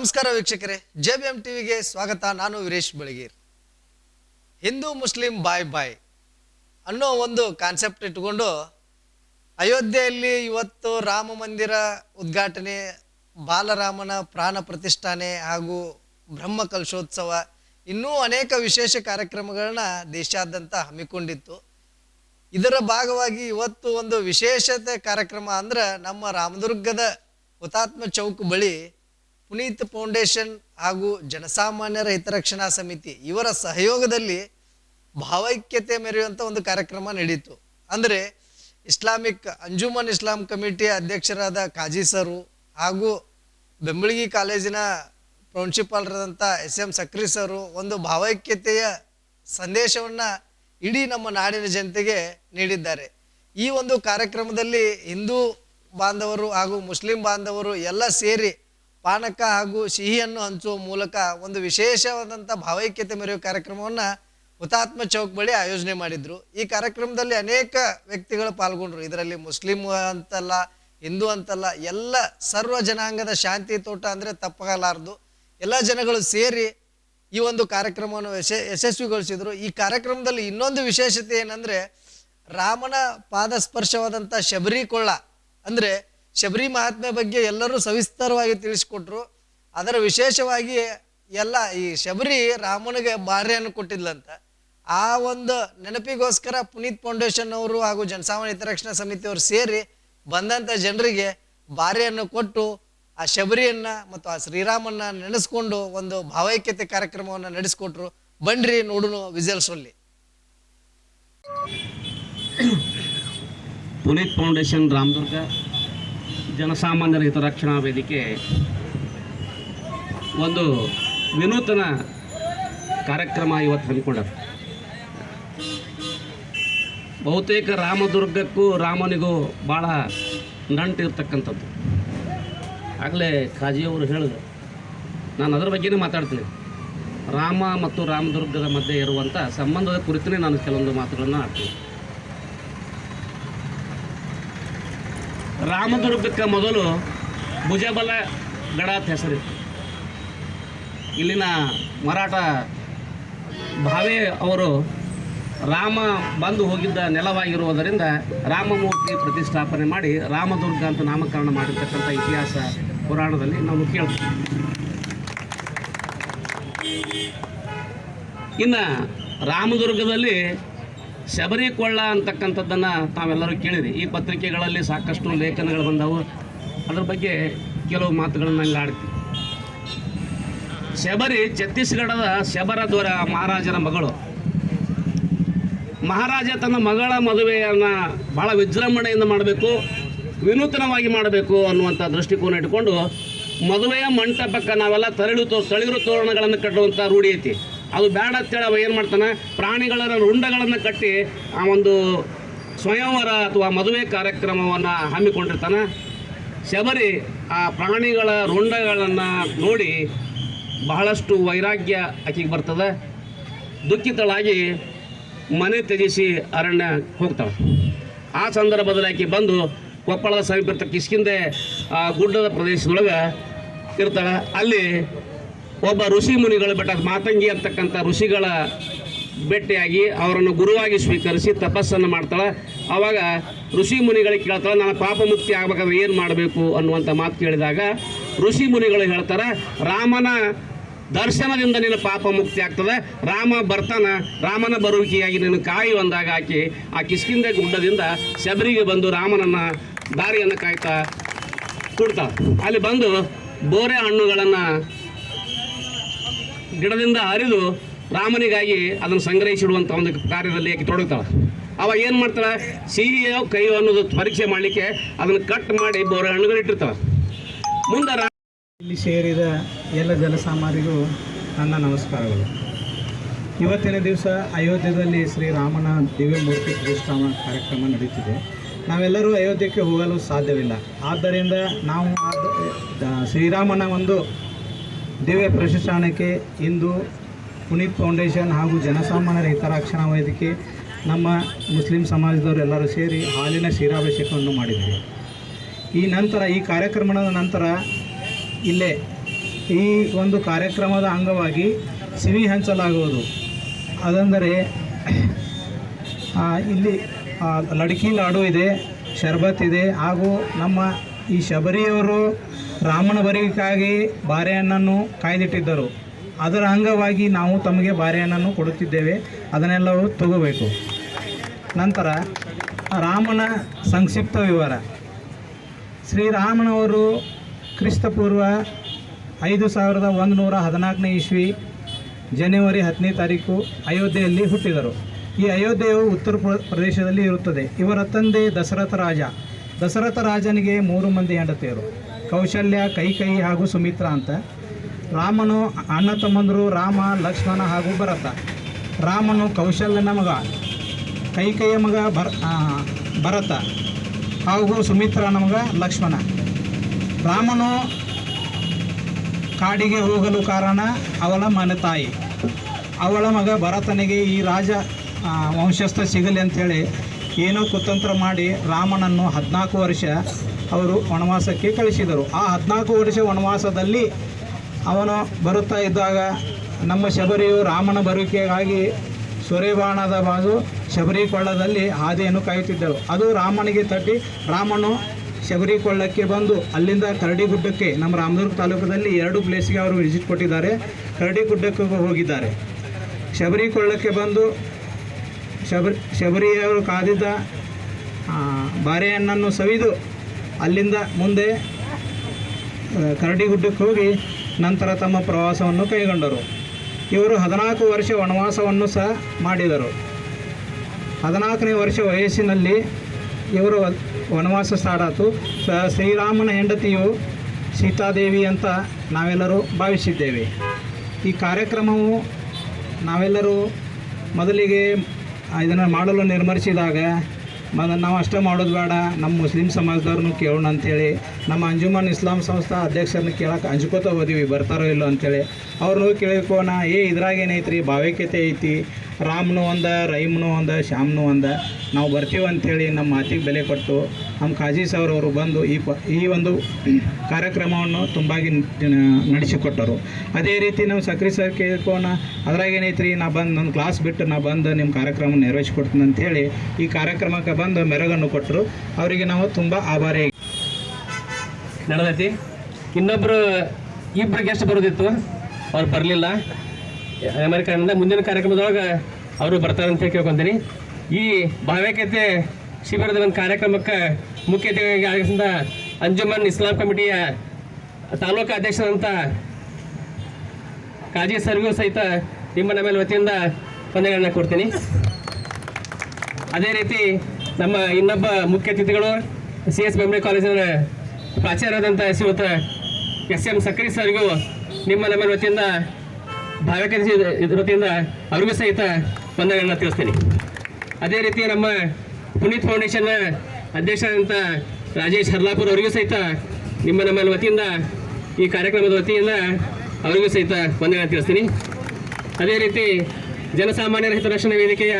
ನಮಸ್ಕಾರ ವೀಕ್ಷಕರೇ J B M ಟಿವಿಗೆ ಸ್ವಾಗತ. ನಾನು ವೀರೇಶ್ ಬೆಳಗೀರ್. ಹಿಂದೂ ಮುಸ್ಲಿಂ ಬಾಯ್ ಬಾಯ್ ಅನ್ನೋ ಒಂದು ಕಾನ್ಸೆಪ್ಟ್ ಇಟ್ಕೊಂಡು ಅಯೋಧ್ಯೆಯಲ್ಲಿ ಇವತ್ತು ರಾಮ ಮಂದಿರ ಉದ್ಘಾಟನೆ, ಬಾಲರಾಮನ ಪ್ರಾಣ ಪ್ರತಿಷ್ಠಾನೆ ಹಾಗೂ ಬ್ರಹ್ಮ ಕಲಶೋತ್ಸವ ಇನ್ನೂ ಅನೇಕ ವಿಶೇಷ ಕಾರ್ಯಕ್ರಮಗಳನ್ನ ದೇಶಾದ್ಯಂತ ಹಮ್ಮಿಕೊಂಡಿತ್ತು. ಇದರ ಭಾಗವಾಗಿ ಇವತ್ತು ಒಂದು ವಿಶೇಷತೆ ಕಾರ್ಯಕ್ರಮ ಅಂದ್ರೆ ನಮ್ಮ ರಾಮದುರ್ಗದ ಹುತಾತ್ಮ ಚೌಕ್ ಬಳಿ ಪುನೀತ್ ಫೌಂಡೇಶನ್ ಹಾಗೂ ಜನಸಾಮಾನ್ಯರ ಹಿತರಕ್ಷಣಾ ಸಮಿತಿ ಇವರ ಸಹಯೋಗದಲ್ಲಿ ಭಾವೈಕ್ಯತೆ ಮೆರೆಯುವಂಥ ಒಂದು ಕಾರ್ಯಕ್ರಮ ನಡೆಯಿತು ಅಂದರೆ ಇಸ್ಲಾಮಿಕ್ ಅಂಜುಮನ್ ಇಸ್ಲಾಂ ಕಮಿಟಿಯ ಅಧ್ಯಕ್ಷರಾದ ಕಾಜಿ ಸರು ಹಾಗೂ ಬೆಂಬಳಗಿ ಕಾಲೇಜಿನ ಪ್ರಿನ್ಸಿಪಾಲ್ರಾದಂಥ ಎಸ್ ಎಂ ಸಕ್ರಿ ಸರು ಒಂದು ಭಾವೈಕ್ಯತೆಯ ಸಂದೇಶವನ್ನು ಇಡೀ ನಮ್ಮ ನಾಡಿನ ಜನತೆಗೆ ನೀಡಿದ್ದಾರೆ. ಈ ಒಂದು ಕಾರ್ಯಕ್ರಮದಲ್ಲಿ ಹಿಂದೂ ಬಾಂಧವರು ಹಾಗೂ ಮುಸ್ಲಿಂ ಬಾಂಧವರು ಎಲ್ಲ ಸೇರಿ ಪಾನಕ ಹಾಗೂ ಸಿಹಿಯನ್ನು ಹಂಚುವ ಮೂಲಕ ಒಂದು ವಿಶೇಷವಾದಂಥ ಭಾವೈಕ್ಯತೆ ಮೆರೆಯುವ ಕಾರ್ಯಕ್ರಮವನ್ನು ಹುತಾತ್ಮ ಚೌಕ್ ಬಳಿ ಆಯೋಜನೆ ಮಾಡಿದ್ರು. ಈ ಕಾರ್ಯಕ್ರಮದಲ್ಲಿ ಅನೇಕ ವ್ಯಕ್ತಿಗಳು ಪಾಲ್ಗೊಂಡ್ರು. ಇದರಲ್ಲಿ ಮುಸ್ಲಿಂ ಅಂತಲ್ಲ, ಹಿಂದೂ ಅಂತಲ್ಲ, ಎಲ್ಲ ಸರ್ವ ಜನಾಂಗದ ಶಾಂತಿ ತೋಟ ಅಂದರೆ ತಪ್ಪಾಗಲಾರದು. ಎಲ್ಲ ಜನಗಳು ಸೇರಿ ಈ ಒಂದು ಕಾರ್ಯಕ್ರಮವನ್ನು ಯಶ, ಯಶಸ್ವಿಗೊಳಿಸಿದ್ರು. ಈ ಕಾರ್ಯಕ್ರಮದಲ್ಲಿ ಇನ್ನೊಂದು ವಿಶೇಷತೆ ಏನಂದರೆ ರಾಮನ ಪಾದಸ್ಪರ್ಶವಾದಂಥ ಶಬರಿ ಕೊಳ್ಳ ಅಂದ್ರೆ ಶಬರಿ ಮಹಾತ್ಮೆ ಬಗ್ಗೆ ಎಲ್ಲರೂ ಸವಿಸ್ತಾರವಾಗಿ ತಿಳಿಸ್ಕೊಟ್ರು. ಅದರ ವಿಶೇಷವಾಗಿ ಎಲ್ಲ ಈ ಶಬರಿ ರಾಮನಿಗೆ ಭಾರ್ಯನ್ನು ಕೊಟ್ಟಿದ್ಲಂತ. ಆ ಒಂದು ನೆನಪಿಗೋಸ್ಕರ ಪುನೀತ್ ಫೌಂಡೇಶನ್ ಅವರು ಹಾಗೂ ಜನಸಾಮಾನ್ಯ ಹಿತರಕ್ಷಣಾ ಸಮಿತಿಯವರು ಸೇರಿ ಬಂದಂಥ ಜನರಿಗೆ ಭಾರ್ಯನ್ನು ಕೊಟ್ಟು ಆ ಶಬರಿಯನ್ನ ಮತ್ತು ಆ ಶ್ರೀರಾಮನ್ನ ನೆನೆಸ್ಕೊಂಡು ಒಂದು ಭಾವೈಕ್ಯತೆ ಕಾರ್ಯಕ್ರಮವನ್ನು ನಡೆಸಿಕೊಟ್ರು. ಬನ್ರಿ ನೋಡುನು ವಿಜಲ್ಸೊಲ್ಲಿ ಪುನೀತ್ ಫೌಂಡೇಶನ್ ರಾಮದುರ್ಗ. ಜನಸಾಮಾನ್ಯರ ಹಿತರಕ್ಷಣಾ ವೇದಿಕೆ. ಒಂದು ವಿನೂತನ ಕಾರ್ಯಕ್ರಮ ಇವತ್ತು ಹಮ್ಮಿಕೊಂಡರು. ಬಹುತೇಕ ರಾಮದುರ್ಗಕ್ಕೂ ರಾಮನಿಗೂ ಭಾಳ ನಂಟಿರ್ತಕ್ಕಂಥದ್ದು. ಆಗಲೇ ಖಾಜಿಯವರು ಹೇಳಿದ್ರು. ನಾನು ಅದರ ಬಗ್ಗೆನೇ ಮಾತಾಡ್ತೀನಿ. ರಾಮ ಮತ್ತು ರಾಮದುರ್ಗದ ಮಧ್ಯೆ ಇರುವಂಥ ಸಂಬಂಧದ ಕುರಿತನೇ ನಾನು ಕೆಲವೊಂದು ಮಾತುಗಳನ್ನು ಆಡ್ತೀನಿ. ರಾಮದುರ್ಗಕ್ಕೆ ಮೊದಲು ಭುಜಬಲ ಗಡ ಅಂತ ಹೆಸರಿತ್ತು. ಇಲ್ಲಿನ ಮರಾಠ ಭಾವೆ ಅವರು ರಾಮ ಬಂದು ಹೋಗಿದ್ದ ನೆಲವಾಗಿರುವುದರಿಂದ ರಾಮಮೂರ್ತಿ ಪ್ರತಿಷ್ಠಾಪನೆ ಮಾಡಿ ರಾಮದುರ್ಗ ಅಂತ ನಾಮಕರಣ ಮಾಡಿರ್ತಕ್ಕಂಥ ಇತಿಹಾಸ ಪುರಾಣದಲ್ಲಿ ನಾವು ಕೇಳ್ತೀವಿ. ಇನ್ನು ರಾಮದುರ್ಗದಲ್ಲಿ ಶಬರಿ ಕೊಳ್ಳ ಅಂತಕ್ಕಂಥದ್ದನ್ನು ತಾವೆಲ್ಲರೂ ಕೇಳಿರಿ. ಈ ಪತ್ರಿಕೆಗಳಲ್ಲಿ ಸಾಕಷ್ಟು ಲೇಖನಗಳು ಬಂದವು. ಅದ್ರ ಬಗ್ಗೆ ಕೆಲವು ಮಾತುಗಳನ್ನು ಅಲ್ಲಿ ಆಡ್ತೀವಿ. ಶಬರಿ ಛತ್ತೀಸ್ಗಢದ ಶಬರ ದೊರ ಮಹಾರಾಜನ ಮಗಳು. ಮಹಾರಾಜ ತನ್ನ ಮಗಳ ಮದುವೆಯನ್ನು ಭಾಳ ವಿಜೃಂಭಣೆಯಿಂದ ಮಾಡಬೇಕು, ವಿನೂತನವಾಗಿ ಮಾಡಬೇಕು ಅನ್ನುವಂಥ ದೃಷ್ಟಿಕೋನ ಇಟ್ಕೊಂಡು ಮದುವೆಯ ಮಂಟಪಕ್ಕೆ ನಾವೆಲ್ಲ ತರಳು ತೋ ತಳಿರು ತೋರಣಗಳನ್ನು ಕಟ್ಟುವಂಥ ರೂಢಿ ಐತಿ. ಅದು ಬೇಡ ಅಂತೇಳಿ ಅವ ಏನು ಮಾಡ್ತಾನೆ? ಪ್ರಾಣಿಗಳ ರುಂಡಗಳನ್ನು ಕಟ್ಟಿ ಆ ಒಂದು ಸ್ವಯಂವರ ಅಥವಾ ಮದುವೆ ಕಾರ್ಯಕ್ರಮವನ್ನು ಹಮ್ಮಿಕೊಂಡಿರ್ತಾನೆ. ಶಬರಿ ಆ ಪ್ರಾಣಿಗಳ ರುಂಡಗಳನ್ನು ನೋಡಿ ಬಹಳಷ್ಟು ವೈರಾಗ್ಯ ಆಕೆಗೆ ಬರ್ತದೆ. ದುಃಖಿತಳಾಗಿ ಮನೆ ತ್ಯಜಿಸಿ ಅರಣ್ಯ ಹೋಗ್ತಾಳೆ. ಆ ಸಂದರ್ಭದಲ್ಲಿ ಆಕೆ ಬಂದು ಕೊಪ್ಪಳದ ಸಮೀಪ ಇರ್ತಕ್ಕ ಆ ಗುಡ್ಡದ ಪ್ರದೇಶದೊಳಗೆ ಇರ್ತಾಳೆ. ಅಲ್ಲಿ ಒಬ್ಬ ಋಷಿ ಮುನಿಗಳ ಬೆಟ್ಟ ಮಾತಂಗಿ ಅಂತಕ್ಕಂಥ ಋಷಿಗಳ ಭೇಟಿಯಾಗಿ ಅವರನ್ನು ಗುರುವಾಗಿ ಸ್ವೀಕರಿಸಿ ತಪಸ್ಸನ್ನು ಮಾಡ್ತಾಳೆ. ಆವಾಗ ಋಷಿ ಮುನಿಗಳಿಗೆ ಕೇಳ್ತಾಳೆ ನಾನು ಪಾಪ ಮುಕ್ತಿ ಆಗ್ಬೇಕಾದ್ರೆ ಏನು ಮಾಡಬೇಕು? ಅನ್ನುವಂಥ ಮಾತು ಕೇಳಿದಾಗ ಋಷಿ ಮುನಿಗಳು ಹೇಳ್ತಾರೆ, ರಾಮನ ದರ್ಶನದಿಂದ ನಿನ್ನ ಪಾಪ ಮುಕ್ತಿ ಆಗ್ತದೆ. ರಾಮ ಬರ್ತಾನ, ರಾಮನ ಬರುವಿಕೆಯಾಗಿ ನಿನ್ನ ಕಾಯಿ ಒಂದಾಗ ಹಾಕಿ, ಆ ಕಿಸ್ಕಿಂದ ಗುಡ್ಡದಿಂದ ಶಬರಿಗೆ ಬಂದು ರಾಮನನ್ನ ದಾರಿಯನ್ನು ಕಾಯ್ತಾ ಕೊಡ್ತಾಳೆ ಅಲ್ಲಿ ಬಂದು ಬೋರೆ ಹಣ್ಣುಗಳನ್ನು ಗಿಡದಿಂದ ಹರಿದು ರಾಮನಿಗಾಗಿ ಅದನ್ನು ಸಂಗ್ರಹಿಸಿಡುವಂಥ ಒಂದು ಕಾರ್ಯದಲ್ಲಿ ಆಕೆ ತೊಡಗ್ತಾಳೆ. ಅವ ಏನು ಮಾಡ್ತಾಳೆ? ಸಿಹಿಯೋ ಕೈಯೋ ಅನ್ನೋದು ಪರೀಕ್ಷೆ ಮಾಡಲಿಕ್ಕೆ ಅದನ್ನು ಕಟ್ ಮಾಡಿ ಬೋರ ಹಣ್ಣುಗಳು ಇಟ್ಟಿರ್ತಾಳೆ. ಮುಂದೆ ರಾ ಇಲ್ಲಿ ಸೇರಿದ ಎಲ್ಲ ಜನಸಾಮಾನ್ಯರಿಗೂ ನನ್ನ ನಮಸ್ಕಾರಗಳು. ಇವತ್ತಿನ ದಿವಸ ಅಯೋಧ್ಯೆಯಲ್ಲಿ ಶ್ರೀರಾಮನ ದಿವ್ಯಮೂರ್ತಿ ಪ್ರತಿಷ್ಠಾನ ಕಾರ್ಯಕ್ರಮ ನಡೀತಿದೆ. ನಾವೆಲ್ಲರೂ ಅಯೋಧ್ಯಕ್ಕೆ ಹೋಗಲು ಸಾಧ್ಯವಿಲ್ಲ. ಆದ್ದರಿಂದ ನಾವು ಶ್ರೀರಾಮನ ಒಂದು ದಿವ್ಯ ಪ್ರತಿಷ್ಠಾನಕ್ಕೆ ಇಂದು ಪುನೀತ್ ಫೌಂಡೇಶನ್ ಹಾಗೂ ಜನಸಾಮಾನ್ಯರ ಹಿತರಕ್ಷಣಾ ವೇದಿಕೆ ನಮ್ಮ ಮುಸ್ಲಿಂ ಸಮಾಜದವರೆಲ್ಲರೂ ಸೇರಿ ಹಾಲಿನ ಕ್ಷೀರಾಭಿಷೇಕವನ್ನು ಮಾಡಿದ್ದೇವೆ ಈ ನಂತರ, ಈ ಕಾರ್ಯಕ್ರಮದ ನಂತರ ಇಲ್ಲೇ ಈ ಒಂದು ಕಾರ್ಯಕ್ರಮದ ಅಂಗವಾಗಿ ಸಿಹಿ ಹಂಚಲಾಗುವುದು. ಅದಂದರೆ ಇಲ್ಲಿ ಲಡ್ಕಿ ಲಾಡು ಇದೆ, ಶರ್ಬತ್ ಇದೆ ಹಾಗೂ ನಮ್ಮ ಈ ಶಬರಿಯವರು ರಾಮನ ಬರಿಗಾಗಿ ಬಾರೆಹಣ್ಣನ್ನು ಕಾಯ್ದಿಟ್ಟಿದ್ದರು. ಅದರ ಅಂಗವಾಗಿ ನಾವು ತಮಗೆ ಬಾರೆಹಣ್ಣನ್ನು ಕೊಡುತ್ತಿದ್ದೇವೆ. ಅದನ್ನೆಲ್ಲವೂ ತಗೋಬೇಕು. ನಂತರ ರಾಮನ ಸಂಕ್ಷಿಪ್ತ ವಿವರ. ಶ್ರೀರಾಮನವರು ಕ್ರಿಸ್ತಪೂರ್ವ ಐದು ಸಾವಿರದ ಒಂದು ನೂರ ಹದಿನಾಲ್ಕನೇ ಇಸ್ವಿ ಜನವರಿ ಹತ್ತನೇ ತಾರೀಕು ಅಯೋಧ್ಯೆಯಲ್ಲಿ ಹುಟ್ಟಿದರು. ಈ ಅಯೋಧ್ಯೆಯು ಉತ್ತರ ಪ್ರ- ಪ್ರದೇಶದಲ್ಲಿ ಇರುತ್ತದೆ. ಇವರ ತಂದೆ ದಶರಥ ರಾಜ. ದಶರಥ ರಾಜನಿಗೆ ಮೂರು ಮಂದಿ ಹೆಂಡತಿಯರು. ಕೌಶಲ್ಯ ಕೈಕೈ ಹಾಗೂ ಸುಮಿತ್ರ ಅಂತ. ರಾಮನು ಅಣ್ಣ ತಮ್ಮಂದರು ರಾಮ, ಲಕ್ಷ್ಮಣ ಹಾಗೂ ಭರತ. ರಾಮನು ಕೌಶಲ್ಯನ ಮಗ ಕೈಕೈಯ ಮಗ ಭರ ಭರತ ಹಾಗೂ ಸುಮಿತ್ರನ ಮಗ ಲಕ್ಷ್ಮಣ. ರಾಮನು ಕಾಡಿಗೆ ಹೋಗಲು ಕಾರಣ ಅವಳ ಮನೆ ತಾಯಿ. ಅವಳ ಮಗ ಭರತನಿಗೆ ಈ ರಾಜ ವಂಶಸ್ಥ ಸಿಗಲಿ ಅಂಥೇಳಿ ಏನೋ ಕುತಂತ್ರ ಮಾಡಿ ರಾಮನನ್ನು ಹದಿನಾಲ್ಕು ವರ್ಷ ಅವರು ವನವಾಸಕ್ಕೆ ಕಳಿಸಿದರು. ಆ ಹದಿನಾಲ್ಕು ವರ್ಷ ವನವಾಸದಲ್ಲಿ ಅವನು ಬರುತ್ತಾ ಇದ್ದಾಗ ನಮ್ಮ ಶಬರಿಯು ರಾಮನ ಬರುವಿಕೆಗಾಗಿ ಸೊರೆಬಾಣದ ಬಾಜು ಶಬರಿ ಕೊಳ್ಳದಲ್ಲಿ ಹಾದಿಯನ್ನು ಕಾಯುತ್ತಿದ್ದರು ಅದು ರಾಮನಿಗೆ ತಟ್ಟಿ ರಾಮನು ಶಬರಿ ಕೊಳ್ಳಕ್ಕೆ ಬಂದು ಅಲ್ಲಿಂದ ಕರಡಿಗುಡ್ಡಕ್ಕೆ ನಮ್ಮ ರಾಮದುರ್ಗ ತಾಲೂಕದಲ್ಲಿ ಎರಡು ಪ್ಲೇಸ್ಗೆ ಅವರು ವಿಸಿಟ್ ಕೊಟ್ಟಿದ್ದಾರೆ. ಕರಡಿಗುಡ್ಡಕ್ಕೆ ಹೋಗಿದ್ದಾರೆ. ಶಬರಿ ಕೊಳ್ಳಕ್ಕೆ ಬಂದು ಶಬರಿ, ಶಬರಿಯವರು ಕಾದಿದ್ದ ಬಾರೆಹಣ್ಣನ್ನು ಸವಿದು ಅಲ್ಲಿಂದ ಮುಂದೆ ಕರಡಿಗುಡ್ಡಕ್ಕೆ ಹೋಗಿ ನಂತರ ತಮ್ಮ ಪ್ರವಾಸವನ್ನು ಕೈಗೊಂಡರು. ಇವರು ಹದಿನಾಲ್ಕು ವರ್ಷ ವನವಾಸವನ್ನು ಸಹ ಮಾಡಿದರು. ಹದಿನಾಲ್ಕನೇ ವರ್ಷ ವಯಸ್ಸಿನಲ್ಲಿ ಇವರು ವನವಾಸ ಸ್ಟಾರ್ಟ್ ಆಯಿತು ಸ, ಶ್ರೀರಾಮನ ಹೆಂಡತಿಯು ಸೀತಾದೇವಿ ಅಂತ ನಾವೆಲ್ಲರೂ ಭಾವಿಸಿದ್ದೇವೆ. ಈ ಕಾರ್ಯಕ್ರಮವು ನಾವೆಲ್ಲರೂ ಮೊದಲಿಗೆ ಇದನ್ನು ಮಾಡಲು ನಿರ್ಮರಿಸಿದಾಗ ಮತ್ತು ನಾವು ಅಷ್ಟೇ ಮಾಡೋದು ಬೇಡ ನಮ್ಮ ಮುಸ್ಲಿಂ ಸಮಾಜದವ್ರನ್ನೂ ಕೇಳೋಣ ಅಂಥೇಳಿ ನಮ್ಮ ಅಂಜುಮನ್ ಇಸ್ಲಾಂ ಸಂಸ್ಥಾ ಅಧ್ಯಕ್ಷರನ್ನ ಕೇಳಕ್ಕೆ ಅಂಜ್ಕೋತ ಹೋದಿವಿ, ಬರ್ತಾರೋ ಇಲ್ಲೋ ಅಂಥೇಳಿ ಅವ್ರನ್ನೂ ಕೇಳಿಕೋಣ ಏ, ಇದ್ರಾಗ ಏನೈತ್ರಿ ಭಾವೈಕ್ಯತೆ ಐತಿ. ರಾಮ್ನು ಒಂದ, ರೈಮ್ನು ಒಂದ, ಶ್ಯಾಮ್ನು ಒಂದ. ನಾವು ಬರ್ತೀವಿ ಅಂಥೇಳಿ ನಮ್ಮ ಮಾತಿಗೆ ಬೆಲೆ ಕೊಟ್ಟು ನಮ್ಮ ಖಾಜಿ ಸರ್ ಅವರು ಬಂದು ಈ ಪ, ಈ ಒಂದು ಕಾರ್ಯಕ್ರಮವನ್ನು ತುಂಬಾಗಿ ನಡೆಸಿಕೊಟ್ಟರು. ಅದೇ ರೀತಿ ನಾವು ಸಕ್ರಿ ಸರ್ ಕೇಳ್ಕೋಣ, ಅದ್ರಾಗ ಏನೈತ್ರಿ, ನಾ ಬಂದು ನನ್ನ ಕ್ಲಾಸ್ ಬಿಟ್ಟು ನಾ ಬಂದು ನಿಮ್ಮ ಕಾರ್ಯಕ್ರಮ ನೆರವೇರಿಸ್ಕೊಡ್ತೀನಿ ಅಂಥೇಳಿ ಈ ಕಾರ್ಯಕ್ರಮಕ್ಕೆ ಬಂದು ಮೆರಗನ್ನು ಕೊಟ್ಟರು ಅವರಿಗೆ ನಾವು ತುಂಬ ಆಭಾರಿ ನಡೆದೈತಿ? ಇನ್ನೊಬ್ಬರು ಇಬ್ಬರು ಗೆಸ್ಟ್ ಬರೋದಿತ್ತು. ಅವ್ರು ಬರಲಿಲ್ಲ. ಅಮೆರಿಕದಿಂದ ಮುಂದಿನ ಕಾರ್ಯಕ್ರಮದೊಳಗೆ ಅವರು ಬರ್ತಾರೆ ಅಂತ ಕೇಳ್ಕೊಂತೀನಿ. ಈ ಭಾವೈಕ್ಯತೆ ಶಿಬಿರದ ಒಂದು ಕಾರ್ಯಕ್ರಮಕ್ಕೆ ಮುಖ್ಯ ಅತಿಥಿಯಾಗಿ ಅಂಜುಮನ್ ಇಸ್ಲಾಂ ಕಮಿಟಿಯ ತಾಲೂಕು ಅಧ್ಯಕ್ಷರಂತ ಕಾಜಿ ಸರ್ಗೂ ಸಹಿತ ನಿಮ್ಮ ನಮ್ಮ ವತಿಯಿಂದ ವಂದನೆಗಳನ್ನ ಕೊಡ್ತೀನಿ. ಅದೇ ರೀತಿ ನಮ್ಮ ಇನ್ನೊಬ್ಬ ಮುಖ್ಯ ಅತಿಥಿಗಳು ಸಿ ಎಸ್ ಬೆಂಬಳಿ ಕಾಲೇಜಿನ ಪ್ರಾಚಾರ್ಯರಾದಂಥ ಶ್ರೀಯುತ ಎಸ್ ಎಂ ಸಕ್ರಿ ಸರ್ಗೂ ನಿಮ್ಮ ನಮ್ಮ ವತಿಯಿಂದ ಭಾವ್ಯಕ ವೃತ್ತಿಯಿಂದ ಅವ್ರಿಗೂ ಸಹಿತ ವಂದನೆಗಳನ್ನು ತಿಳಿಸ್ತೀನಿ. ಅದೇ ರೀತಿ ನಮ್ಮ ಪುನೀತ್ ಫೌಂಡೇಶನ್ನ ಅಧ್ಯಕ್ಷರಾದಂಥ ರಾಜೇಶ್ ಹರ್ಲಾಪುರ್ ಅವರಿಗೂ ಸಹಿತ ನಿಮ್ಮ ನಮ್ಮ ವತಿಯಿಂದ ಈ ಕಾರ್ಯಕ್ರಮದ ವತಿಯಿಂದ ಅವರಿಗೂ ಸಹಿತ ವಂದನೆಗಳನ್ನು ತಿಳಿಸ್ತೀನಿ. ಅದೇ ರೀತಿ ಜನಸಾಮಾನ್ಯರ ಹಿತರಕ್ಷಣಾ ವೇದಿಕೆಯ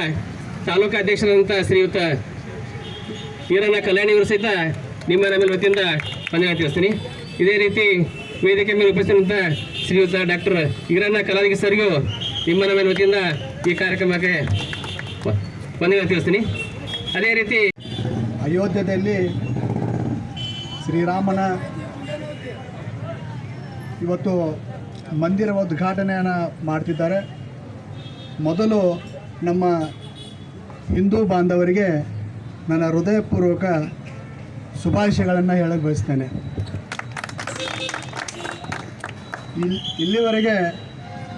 ತಾಲೂಕು ಅಧ್ಯಕ್ಷರಾದಂಥ ಶ್ರೀಯುತ ಈರಣ್ಣ ಕಲ್ಯಾಣಿ ಅವರು ಸಹಿತ ನಿಮ್ಮ ನಮ್ಮ ವತಿಯಿಂದ ವಂದನೆ ತಿಳಿಸ್ತೀನಿ. ಇದೇ ರೀತಿ ವೇದಿಕೆ ಮೇಲೆ ಉಪಸ್ಥಿತಂತ ಶ್ರೀಯುತ ಡಾಕ್ಟರ್ ಈರಣ್ಣ ಕಲಾದಿ ಸರ್ಗೂ. ನಿಮ್ಮ ವತಿಯಿಂದ ಈ ಕಾರ್ಯಕ್ರಮಕ್ಕೆ ವಂದನೆ ತಿಳಿಸ್ತೀನಿ. ಅದೇ ರೀತಿ ಅಯೋಧ್ಯೆಯಲ್ಲಿ ಶ್ರೀರಾಮನ ಇವತ್ತು ಮಂದಿರ ಉದ್ಘಾಟನೆಯನ್ನು ಮಾಡ್ತಿದ್ದಾರೆ. ಮೊದಲು ನಮ್ಮ ಹಿಂದೂ ಬಾಂಧವರಿಗೆ ನನ್ನ ಹೃದಯಪೂರ್ವಕ ಶುಭಾಶಯಗಳನ್ನು ಹೇಳಕ್ಕೆ ಬಯಸ್ತೇನೆ. ಇಲ್ಲಿವರೆಗೆ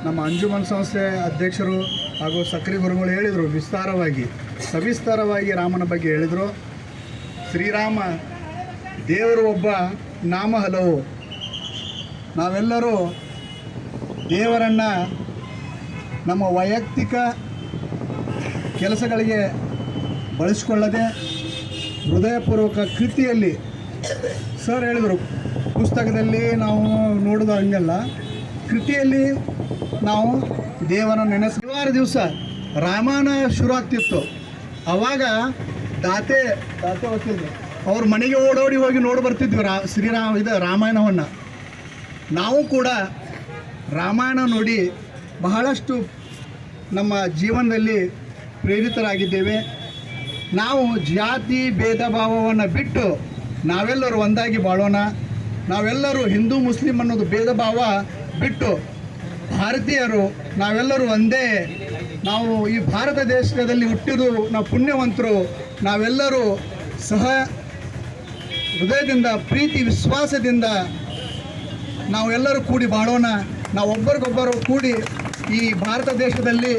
ನಮ್ಮ ಅಂಜುಮನ್ ಸಂಸ್ಥೆ ಅಧ್ಯಕ್ಷರು ಹಾಗೂ ಸಕ್ರಿ ಗುರುಗಳು ಹೇಳಿದರು ವಿಸ್ತಾರವಾಗಿ. ಸವಿಸ್ತಾರವಾಗಿ ರಾಮನ ಬಗ್ಗೆ ಹೇಳಿದರು. ಶ್ರೀರಾಮ, ದೇವರು ಒಬ್ಬ, ನಾಮ ಹಲವು. ನಾವೆಲ್ಲರೂ ದೇವರನ್ನು ನಮ್ಮ ವೈಯಕ್ತಿಕ ಕೆಲಸಗಳಿಗೆ ಬಳಸಿಕೊಳ್ಳದೆ ಹೃದಯಪೂರ್ವಕ ಕೃತಿಯಲ್ಲಿ ಸರ್ ಹೇಳಿದರು. ಪುಸ್ತಕದಲ್ಲಿ ನಾವು ನೋಡಿದ ಹಂಗಲ್ಲ. ಕೃತಿಯಲ್ಲಿ ನಾವು ದೇವನ ನೆನೆಸ ಶನಿವಾರ ದಿವಸ ರಾಮಾಯಣ ಶುರು ಆಗ್ತಿತ್ತು ಅವಾಗ ದಾತೆ ದಾತೆ ವಕೀಲರು ಅವ್ರ ಮನೆಗೆ ಓಡೋಡಿ ಹೋಗಿ ನೋಡಿ ಬರ್ತಿದ್ವಿ ರಾ ಶ್ರೀರಾಮ ಇದು ರಾಮಾಯಣವನ್ನು. ನಾವು ಕೂಡ ರಾಮಾಯಣ ನೋಡಿ ಬಹಳಷ್ಟು ನಮ್ಮ ಜೀವನದಲ್ಲಿ ಪ್ರೇರಿತರಾಗಿದ್ದೇವೆ. ನಾವು ಜಾತಿ, ಭೇದ, ಭಾವವನ್ನು ಬಿಟ್ಟು ನಾವೆಲ್ಲರೂ ಒಂದಾಗಿ ಬಾಳೋಣ. ನಾವೆಲ್ಲರೂ ಹಿಂದೂ, ಮುಸ್ಲಿಂ ಅನ್ನೋದು ಭೇದ ಭಾವ ಬಿಟ್ಟು ಭಾರತೀಯರು, ನಾವೆಲ್ಲರೂ ಒಂದೇ. ನಾವು ಈ ಭಾರತ ದೇಶದಲ್ಲಿ ಹುಟ್ಟಿದ್ದು ನಾವು ಪುಣ್ಯವಂತರು. ನಾವೆಲ್ಲರೂ ಸಹ ಹೃದಯದಿಂದ, ಪ್ರೀತಿ, ವಿಶ್ವಾಸದಿಂದ ನಾವೆಲ್ಲರೂ ಕೂಡಿ ಬಾಳೋಣ. ನಾವು ಒಬ್ಬರಿಗೊಬ್ಬರು ಕೂಡಿ ಈ ಭಾರತ ದೇಶದಲ್ಲಿ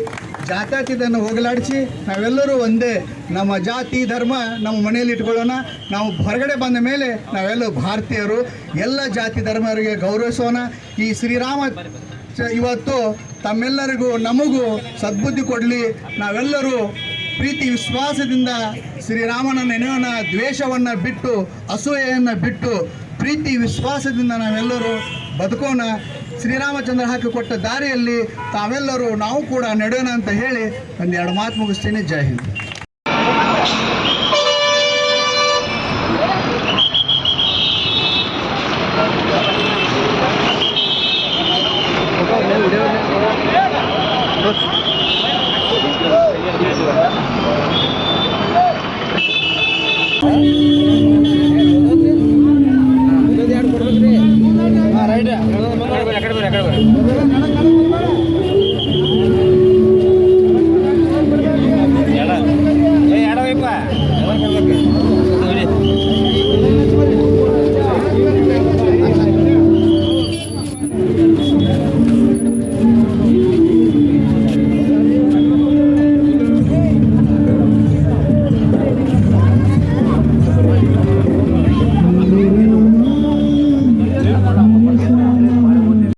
ಜಾತ್ಯಾತೀತವನ್ನು ಹೋಗಲಾಡಿಸಿ ನಾವೆಲ್ಲರೂ ಒಂದೇ. ನಮ್ಮ ಜಾತಿ, ಧರ್ಮ ನಮ್ಮ ಮನೆಯಲ್ಲಿ ಇಟ್ಕೊಳ್ಳೋಣ. ನಾವು ಹೊರಗಡೆ ಬಂದ ಮೇಲೆ ನಾವೆಲ್ಲರೂ ಭಾರತೀಯರು. ಎಲ್ಲ ಜಾತಿ, ಧರ್ಮರಿಗೆ ಗೌರವಿಸೋಣ. ಈ ಶ್ರೀರಾಮ ಇವತ್ತು ತಮ್ಮೆಲ್ಲರಿಗೂ ನಮಗೂ ಸದ್ಬುದ್ಧಿ ಕೊಡಲಿ. ನಾವೆಲ್ಲರೂ ಪ್ರೀತಿ ವಿಶ್ವಾಸದಿಂದ ಶ್ರೀರಾಮನ ನೆನೆಯೋಣ, ದ್ವೇಷವನ್ನು ಬಿಟ್ಟು, ಅಸೂಯೆಯನ್ನು ಬಿಟ್ಟು, ಪ್ರೀತಿ ವಿಶ್ವಾಸದಿಂದ ನಾವೆಲ್ಲರೂ ಬದುಕೋಣ. ಶ್ರೀರಾಮಚಂದ್ರ ಹಾಕಿಕೊಟ್ಟ ದಾರಿಯಲ್ಲಿ ತಾವೆಲ್ಲರೂ ನಾವು ಕೂಡ ನಡೆಯೋಣ ಅಂತ ಹೇಳಿ ಒಂದೆರಡು ಮಾತು ಮುಗಿಸ್ತೀನಿ. ಜೈ ಹಿಂದ್.